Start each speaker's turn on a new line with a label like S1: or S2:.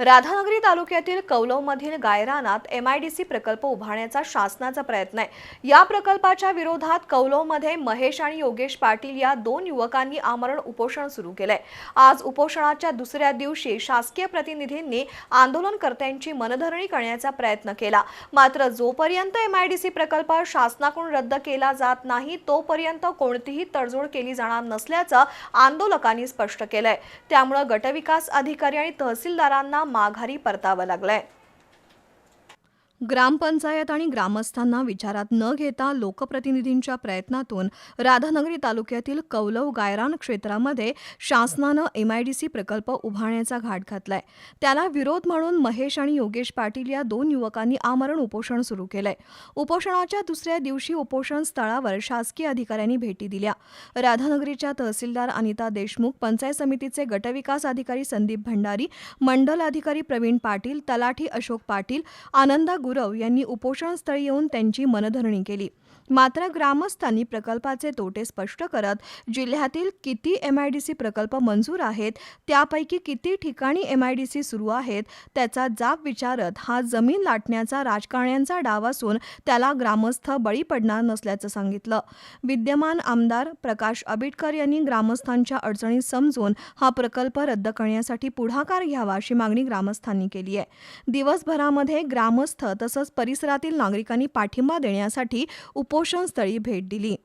S1: राधानगरी तालुक्यातील कौलवमधील गायरानात एम आय डी सी प्रकल्प उभारण्याचा शासनाचा प्रयत्न आहे. या प्रकल्पाच्या विरोधात कौलवमध्ये महेश आणि योगेश पाटील या दोन युवकांनी आमरण उपोषण सुरू केलंय. आज उपोषणाच्या दुसऱ्या दिवशी शासकीय प्रतिनिधींनी आंदोलनकर्त्यांची मनधरणी करण्याचा प्रयत्न केला. मात्र जोपर्यंत एम आय डी सी प्रकल्प शासनाकडून रद्द केला जात नाही तोपर्यंत कोणतीही तडजोड केली जाणार नसल्याचं आंदोलकांनी स्पष्ट केलंय. त्यामुळे गटविकास अधिकारी आणि तहसीलदारांना माघारी परतावं लागलंय. ग्रामपंचायत आणि ग्रामस्थांना विचारात न घेता लोकप्रतिनिधींच्या प्रयत्नातून राधानगरी तालुक्यातील कौलव गायरान क्षेत्रामध्ये शासनानं एमआयडीसी प्रकल्प उभारण्याचा घाट घातलाय. त्याला विरोध म्हणून महेश आणि योगेश पाटील या दोन युवकांनी आमरण उपोषण सुरू केलंय. उपोषणाच्या दुसऱ्या दिवशी उपोषण स्थळावर शासकीय अधिकाऱ्यांनी भेटी दिल्या. राधानगरीच्या तहसीलदार अनिता देशमुख पंचायत समितीचे गटविकास अधिकारी संदीप भंडारी मंडल अधिकारी प्रवीण पाटील तलाठी अशोक पाटील आनंदा गुरव यांनी उपोषणस्थळी येऊन त्यांची मनधरणी केली. मात्र ग्रामस्थांनी प्रकल्पाचे तोटे स्पष्ट करत जिल्ह्यातील किती एम आय डी सी प्रकल्प मंजूर आहेत त्यापैकी किती ठिकाणी एम आय डी सी सुरू आहेत त्याचा जाब विचारत हा जमीन लाटण्याचा राजकारण्यांचा डाव असून त्याला ग्रामस्थ बळी पडणार नसल्याचं सांगितलं. विद्यमान आमदार प्रकाश आबिटकर यांनी ग्रामस्थांच्या अडचणी समजून हा प्रकल्प रद्द करण्यासाठी पुढाकार घ्यावा अशी मागणी ग्रामस्थांनी केली आहे. दिवसभरामध्ये ग्रामस्थ तसंच परिसरातील नागरिकांनी पाठिंबा देण्यासाठी उपोषणस्थळी भेट दिली.